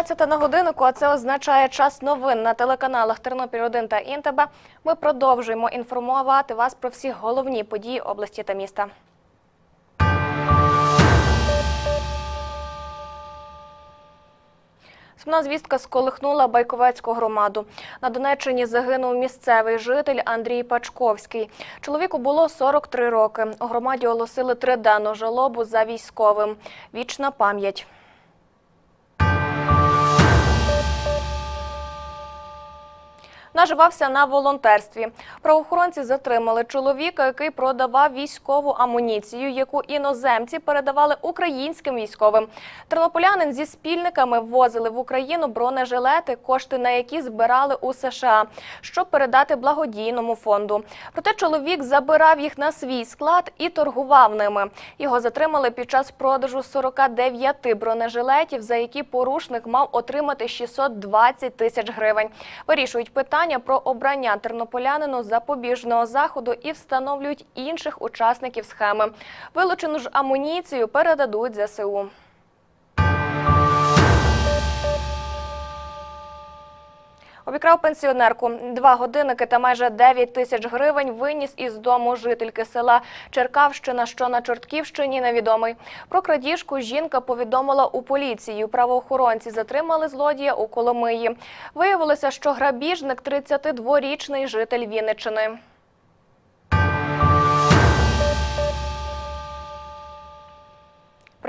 18 на годиннику, а це означає час новин на телеканалах Тернопіль 1 та Інтеба. Ми продовжуємо інформувати вас про всі головні події області та міста. Сумна звістка сколихнула Байковецьку громаду. На Донеччині загинув місцевий житель Андрій Пачковський. Чоловіку було 43 роки. У громаді оголосили триденну жалобу за військовим. Вічна пам'ять. Наживався на волонтерстві. Правоохоронці затримали чоловіка, який продавав військову амуніцію, яку іноземці передавали українським військовим. Тернополянин зі спільниками ввозили в Україну бронежилети, кошти на які збирали у США, щоб передати благодійному фонду. Проте чоловік забирав їх на свій склад і торгував ними. Його затримали під час продажу 49 бронежилетів, за які порушник мав отримати 620 тисяч гривень. Вирішують питання про обрання тернополянину запобіжного заходу і встановлюють інших учасників схеми. Вилучену ж амуніцію передадуть ЗСУ. Обікрав пенсіонерку. Два годинники та майже 9 тисяч гривень виніс із дому жительки села Черкавщина, що на Чортківщині, невідомий. Про крадіжку жінка повідомила у поліцію. Правоохоронці затримали злодія у Коломиї. Виявилося, що грабіжник – 32-річний житель Вінниччини.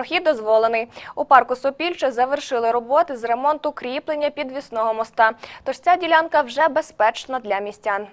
Прохід дозволений. У парку Сопільче завершили роботи з ремонту кріплення підвісного моста. Тож ця ділянка вже безпечна для містян.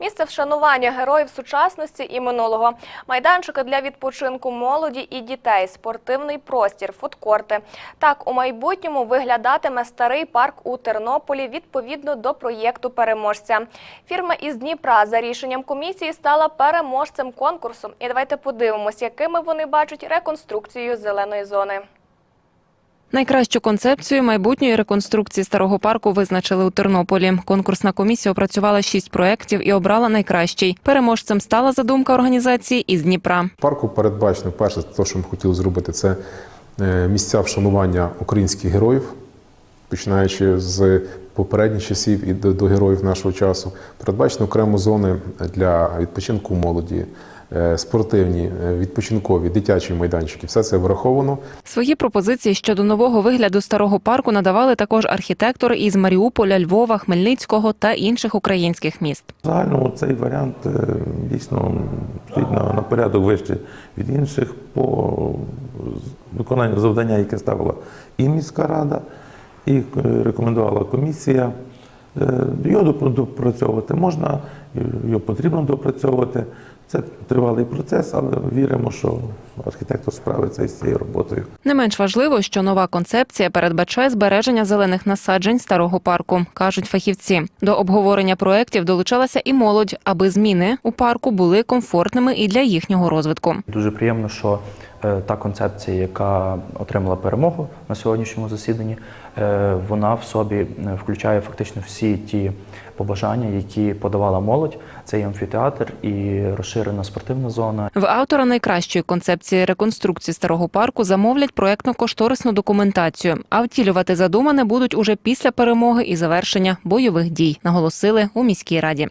Місце вшанування героїв сучасності і минулого, майданчики для відпочинку молоді і дітей, спортивний простір, фудкорти. Так у майбутньому виглядатиме старий парк у Тернополі відповідно до проєкту переможця. Фірма із Дніпра за рішенням комісії стала переможцем конкурсу. І давайте подивимось, якими вони бачать реконструкцію зеленої зони. Найкращу концепцію майбутньої реконструкції старого парку визначили у Тернополі. Конкурсна комісія опрацювала шість проєктів і обрала найкращий. Переможцем стала задумка організації із Дніпра. Парку передбачено перше, те, що ми хотіли зробити, це е, місця вшанування українських героїв, починаючи з попередніх часів і до, героїв нашого часу. Передбачено окремо зони для відпочинку молоді, спортивні, е, відпочинкові, дитячі майданчики. Все це враховано. Свої пропозиції щодо нового вигляду старого парку надавали також архітектори із Маріуполя, Львова, Хмельницького та інших українських міст. В загальному цей варіант е, дійсно стоїть на, на порядок вище від інших по виконанню завдання, яке ставила і міська рада, і е, рекомендувала комісія. Е, Його допрацьовувати можна, його потрібно допрацьовувати. Це тривалий процес, але віримо, що архітектор справиться із цією роботою. Не менш важливо, що нова концепція передбачає збереження зелених насаджень старого парку, кажуть фахівці. До обговорення проєктів долучалася і молодь, аби зміни у парку були комфортними і для їхнього розвитку. Дуже приємно, що е, та концепція, яка отримала перемогу на сьогоднішньому засіданні, вона в собі е, включає фактично всі ті побажання, які подавала молодь. Це і амфітеатр, і розширена спортивна зона, В автора найкращої концепції реконструкції старого парку замовлять проектно-кошторисну документацію, а втілювати задумане будуть уже після перемоги і завершення бойових дій, наголосили у міській раді.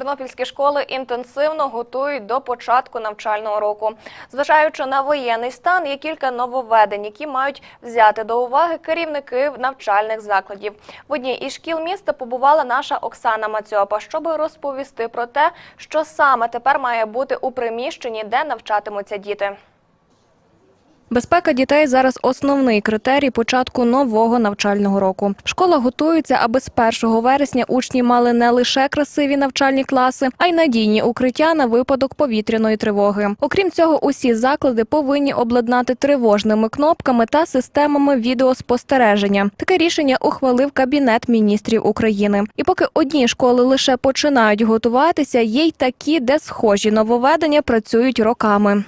Тернопільські школи інтенсивно готують до початку навчального року. Зважаючи на воєнний стан, є кілька нововведень, які мають взяти до уваги керівники навчальних закладів. В одній із шкіл міста побувала наша Оксана Мацьопа, щоб розповісти про те, що саме тепер має бути у приміщенні, де навчатимуться діти. Безпека дітей зараз основний критерій початку нового навчального року. Школа готується, аби з 1 вересня учні мали не лише красиві навчальні класи, а й надійні укриття на випадок повітряної тривоги. Окрім цього, усі заклади повинні обладнати тривожними кнопками та системами відеоспостереження. Таке рішення ухвалив Кабінет міністрів України. І поки одні школи лише починають готуватися, є й такі, де схожі нововведення працюють роками.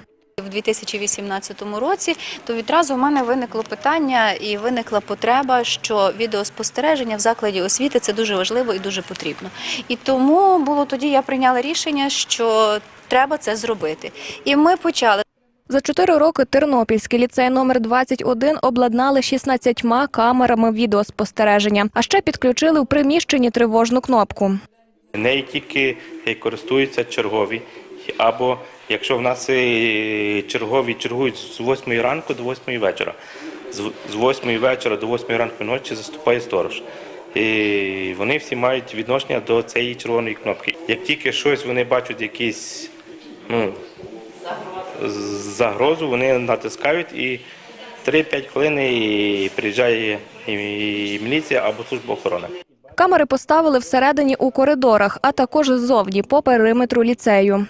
В 2018 році то відразу в мене виникло питання і виникла потреба, що відеоспостереження в закладі освіти це дуже важливо і дуже потрібно. І тому було тоді я прийняла рішення, що треба це зробити. І ми почали. За чотири роки Тернопільський ліцей номер 21 обладнали 16 камерами відеоспостереження, а ще підключили в приміщенні тривожну кнопку. Нею тільки е, користуються чергові. Або якщо в нас чергові чергують з 8 ранку до 8 вечора. З з 8 вечора до 8 ранку ночі заступає сторож. І вони всі мають відношення до цієї червоної кнопки. Як тільки щось вони бачать якісь ну, загрозу, вони натискають і 3-5 хвилин приїжджає і міліція або служба охорони. Камери поставили всередині у коридорах, а також ззовні по периметру ліцею.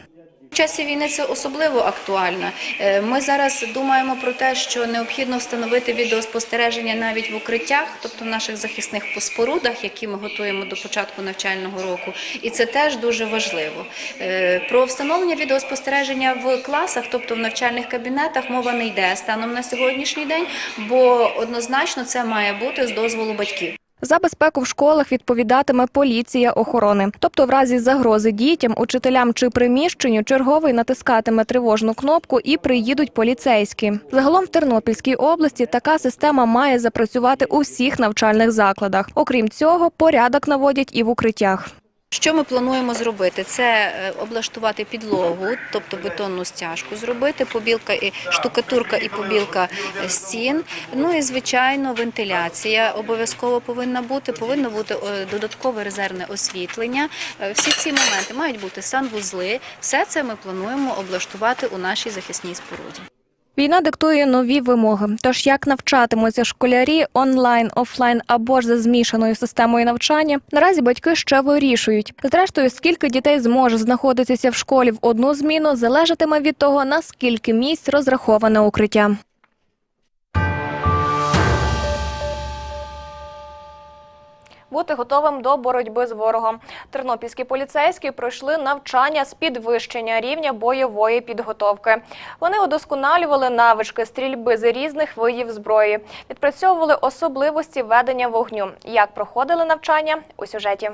В часі війни це особливо актуально. Е, Ми зараз думаємо про те, що необхідно встановити відеоспостереження навіть в укриттях, тобто в наших захисних спорудах, які ми готуємо до початку навчального року. І це теж дуже важливо. Е, Про встановлення відеоспостереження в класах, тобто в навчальних кабінетах, мова не йде станом на сьогоднішній день, бо однозначно це має бути з дозволу батьків. За безпеку в школах відповідатиме поліція охорони. Тобто, в разі загрози дітям, учителям чи приміщенню черговий натискатиме тривожну кнопку і приїдуть поліцейські. Загалом в Тернопільській області така система має запрацювати у всіх навчальних закладах. Окрім цього, порядок наводять і в укриттях. Що ми плануємо зробити? Це е, облаштувати підлогу, тобто бетонну стяжку зробити, побілка і штукатурка і побілка е, стін. Ну і звичайно, вентиляція обов'язково повинна бути. Повинно бути е, додаткове резервне освітлення. Всі ці моменти мають бути санвузли. Все це ми плануємо облаштувати у нашій захисній споруді. Війна диктує нові вимоги. Тож як навчатимуться школярі онлайн, офлайн або ж за змішаною системою навчання, наразі батьки ще вирішують. Зрештою, скільки дітей зможе знаходитися в школі в одну зміну, залежатиме від того, наскільки місць розраховане укриття. Бути готовим до боротьби з ворогом. Тернопільські поліцейські пройшли навчання з підвищення рівня бойової підготовки. Вони удосконалювали навички стрільби з різних видів зброї, відпрацьовували особливості ведення вогню. Як проходили навчання у сюжеті?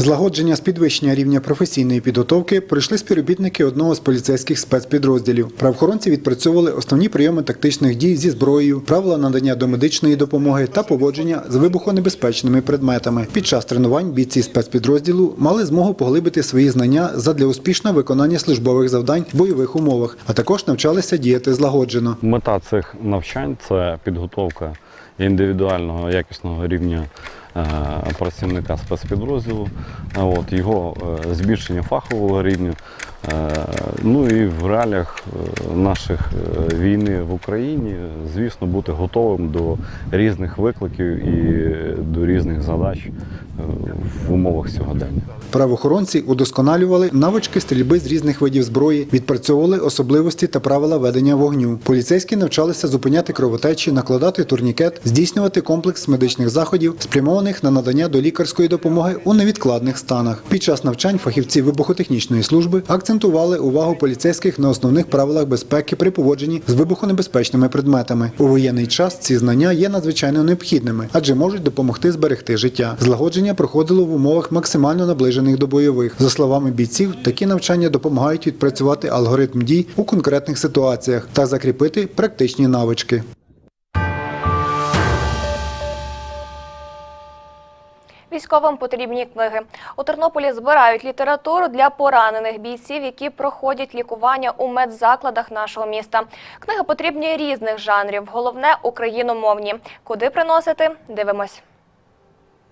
Злагодження з підвищення рівня професійної підготовки пройшли співробітники одного з поліцейських спецпідрозділів. Правоохоронці відпрацьовували основні прийоми тактичних дій зі зброєю, правила надання домедичної допомоги та поводження з вибухонебезпечними предметами. Під час тренувань бійці спецпідрозділу мали змогу поглибити свої знання задля успішного виконання службових завдань в бойових умовах, а також навчалися діяти злагоджено. Мета цих навчань це підготовка індивідуального якісного рівня працівника спецпідрозділу, от, його е, збільшення фахового рівня. Е, Ну і в реаліях е, наших е, війни в Україні, звісно, бути готовим до різних викликів і до різних задач в умовах сьогодення. Правоохоронці удосконалювали навички стрільби з різних видів зброї, відпрацьовували особливості та правила ведення вогню. Поліцейські навчалися зупиняти кровотечі, накладати турнікет, здійснювати комплекс медичних заходів, спрямованих на надання до лікарської допомоги у невідкладних станах. Під час навчань фахівці вибухотехнічної служби акцентували увагу поліцейських на основних правилах безпеки при поводженні з вибухонебезпечними предметами. У воєнний час ці знання є надзвичайно необхідними, адже можуть допомогти зберегти життя. Злагодження проходило в умовах максимально наближених до бойових. За словами бійців, такі навчання допомагають відпрацювати алгоритм дій у конкретних ситуаціях та закріпити практичні навички. Військовим потрібні книги. У Тернополі збирають літературу для поранених бійців, які проходять лікування у медзакладах нашого міста. Книги потрібні різних жанрів, головне україномовні. Куди приносити? Дивимось.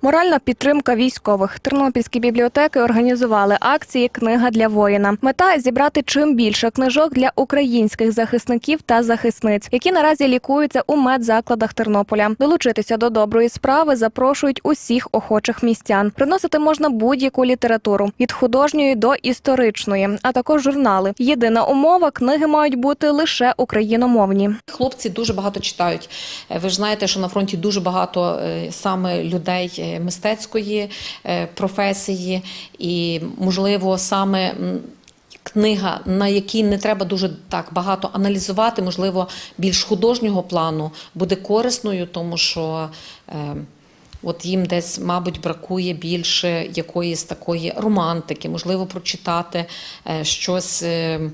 Моральна підтримка військових. Тернопільські бібліотеки організували акції Книга для воїна. Мета зібрати чим більше книжок для українських захисників та захисниць, які наразі лікуються у медзакладах Тернополя. Долучитися до доброї справи запрошують усіх охочих містян. Приносити можна будь-яку літературу від художньої до історичної, а також журнали. Єдина умова книги мають бути лише україномовні. Хлопці дуже багато читають. Е, Ви ж знаєте, що на фронті дуже багато е, саме людей е, мистецької е, професії, і можливо саме. книга, на якій не треба дуже так багато аналізувати, можливо, більш художнього плану, буде корисною, тому що. Е, От їм десь, мабуть, бракує більше якоїсь такої романтики, можливо, прочитати е, щось е, е,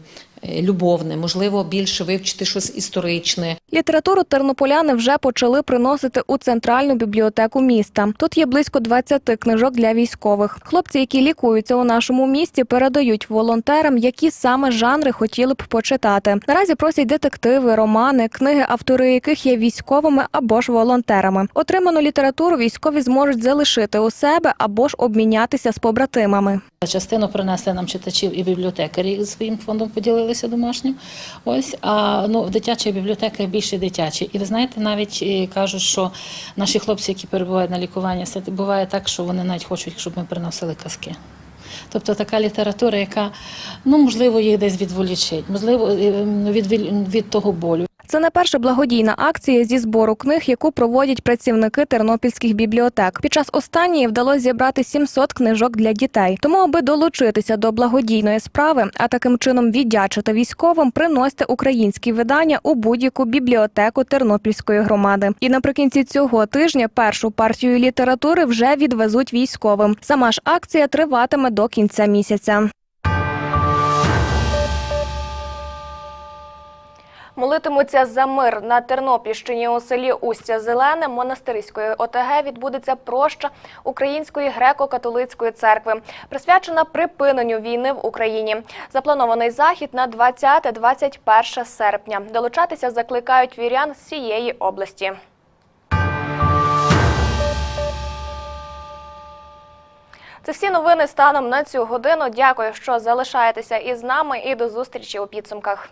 любовне, можливо, більше вивчити щось історичне. Літературу тернополяни вже почали приносити у центральну бібліотеку міста. Тут є близько 20 книжок для військових. Хлопці, які лікуються у нашому місті, передають волонтерам, які саме жанри хотіли б почитати. Наразі просять детективи, романи, книги, автори яких є військовими або ж волонтерами. Отриману літературу військові зможуть залишити у себе або ж обмінятися з побратимами. Частину принесли нам читачів і бібліотекарі своїм фондом поділилися домашнім. Ось а ну в дитячих більше дитячі. І ви знаєте, навіть е, кажуть, що наші хлопці, які перебувають на лікуванні, буває так, що вони навіть хочуть, щоб ми приносили казки. Тобто така література, яка ну можливо їх десь відволічить, можливо, е, від, від того болю. Це не перша благодійна акція зі збору книг, яку проводять працівники тернопільських бібліотек. Під час останньої вдалося зібрати 700 книжок для дітей. Тому, аби долучитися до благодійної справи, а таким чином віддячити військовим, приносьте українські видання у будь-яку бібліотеку Тернопільської громади. І наприкінці цього тижня першу партію літератури вже відвезуть військовим. Сама ж акція триватиме до кінця місяця. Молитимуться за мир на Тернопільщині у селі Устя Зелене монастирської ОТГ відбудеться проща Української греко-католицької церкви, присвячена припиненню війни в Україні. Запланований захід на 20-21 серпня. Долучатися закликають вірян з цієї області. Це всі новини станом на цю годину. Дякую, що залишаєтеся із нами і до зустрічі у підсумках.